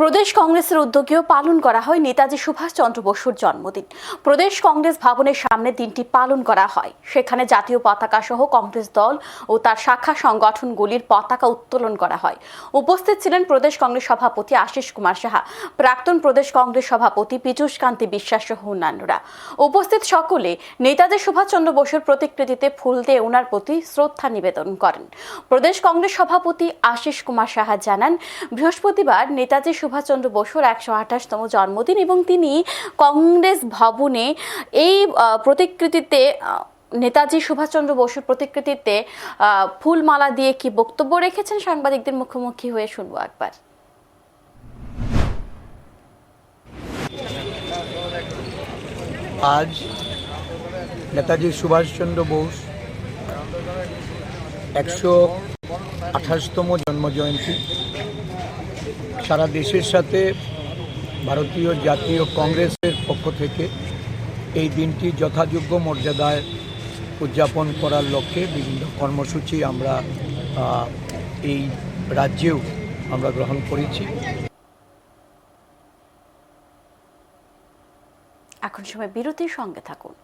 প্রদেশ কংগ্রেসের উদ্যোগেও পালন করা হয় নেতাজি সুভাষচন্দ্র বসুর জন্মদিন। প্রদেশ কংগ্রেস ভবনের সামনে দিনটি পালন করা হয়। সেখানে জাতীয় পতাকা সহ কংগ্রেস দল ও তার শাখা সংগঠনগুলির পতাকা উত্তোলন করা হয়। উপস্থিত ছিলেন প্রদেশ কংগ্রেস সভাপতি আশিস কুমার সাহা, প্রাক্তন প্রদেশ কংগ্রেস সভাপতি পীযূষ কান্তি বিশ্বাস সহ অন্যান্যরা। উপস্থিত সকলে নেতাজি সুভাষচন্দ্র বসুর প্রতিকৃতিতে ফুল দিয়ে ওনার প্রতি শ্রদ্ধা নিবেদন করেন। প্রদেশ কংগ্রেস সভাপতি আশিস কুমার সাহা জানান, বৃহস্পতিবার নেতাজি সুভাষচন্দ্র বসুর একশো আঠাশতম জন্মদিন এবং তিনি কংগ্রেস ভবনে এই প্রতিকৃতিতে নেতাজি সুভাষচন্দ্র বসুর প্রতিকৃতিতে ফুলমালা দিয়ে কি বক্তব্য রেখেছেন সাংবাদিকদের মুখোমুখি হয়ে শুনব একবার। আজ নেতাজি সুভাষচন্দ্র বোস একশো আঠাশতম জন্মজয়ন্তী। সারা দেশের সাথে ভারতীয় জাতীয় কংগ্রেসের পক্ষ থেকে এই দিনটি যথাযোগ্য মর্যাদায় উদযাপন করার লক্ষ্যে বিভিন্ন কর্মসূচি আমরা এই রাজ্যেও আমরা গ্রহণ করেছি। এখন সময় বিরতির সঙ্গে থাকুন।